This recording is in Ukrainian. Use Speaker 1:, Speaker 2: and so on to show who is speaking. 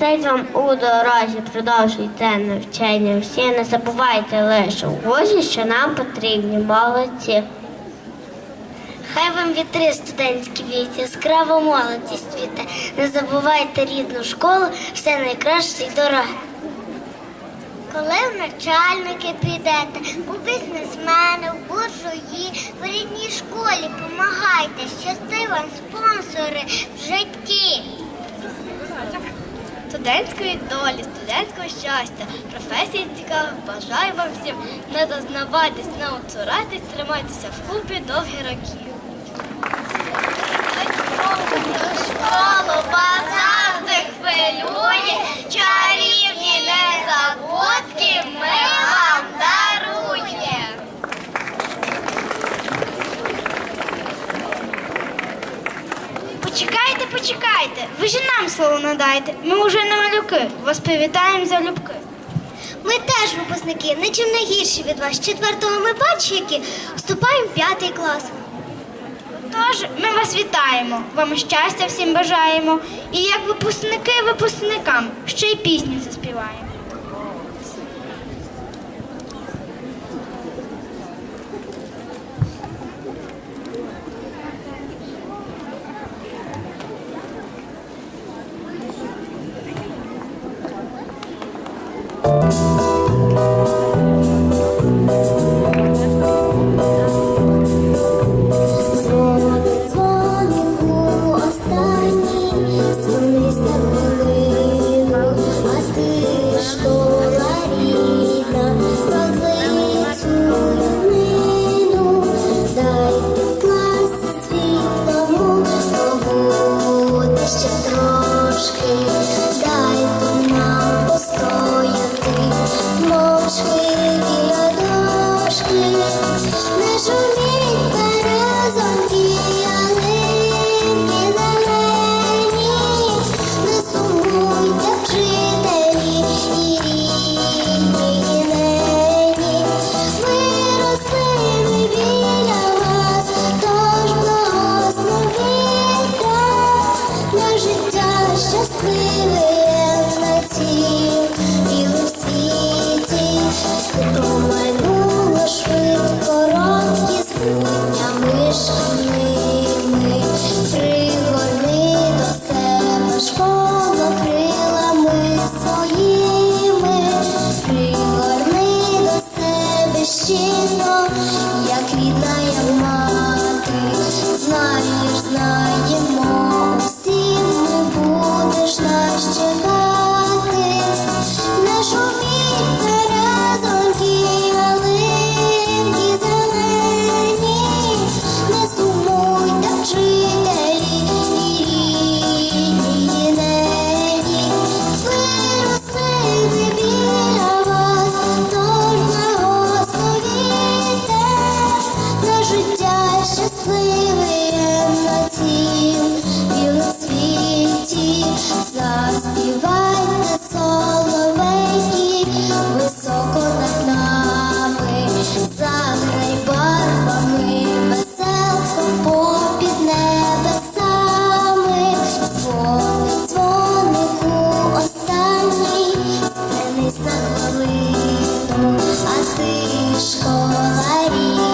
Speaker 1: Дайте вам у дорозі, продовжуйте навчання. Всі не забувайте лише у возі, що нам потрібні молодці. Хай вам вітри студентські віті, яскрава молодість світе. Не забувайте рідну школу, все найкраще й дороге.
Speaker 2: Коли в начальники підете, у бізнесмени, в буржуї, в рідній школі помагайте, щасти вам спонсори в житті.
Speaker 3: Студентської долі, студентського щастя, професії цікавих, бажаю вам всім не дознаватись, не оцуратись, тримайтеся в купі довгі роки. Почекайте, почекайте, ви ж нам слово надайте. Ми вже не малюки, вас привітаємо за любки.
Speaker 2: Ми теж випускники, нічим не гірші від вас. Четвертого ми бачики вступаємо в п'ятий клас.
Speaker 3: Тож ми вас вітаємо, вам щастя всім бажаємо. І як випускники випускникам ще й пісню заспіваємо.
Speaker 2: мовчки, дайте нам постояти, мовчки діяношки, не журі. щезно, як рідна я мати, знаєш, знаємо. класти школарі.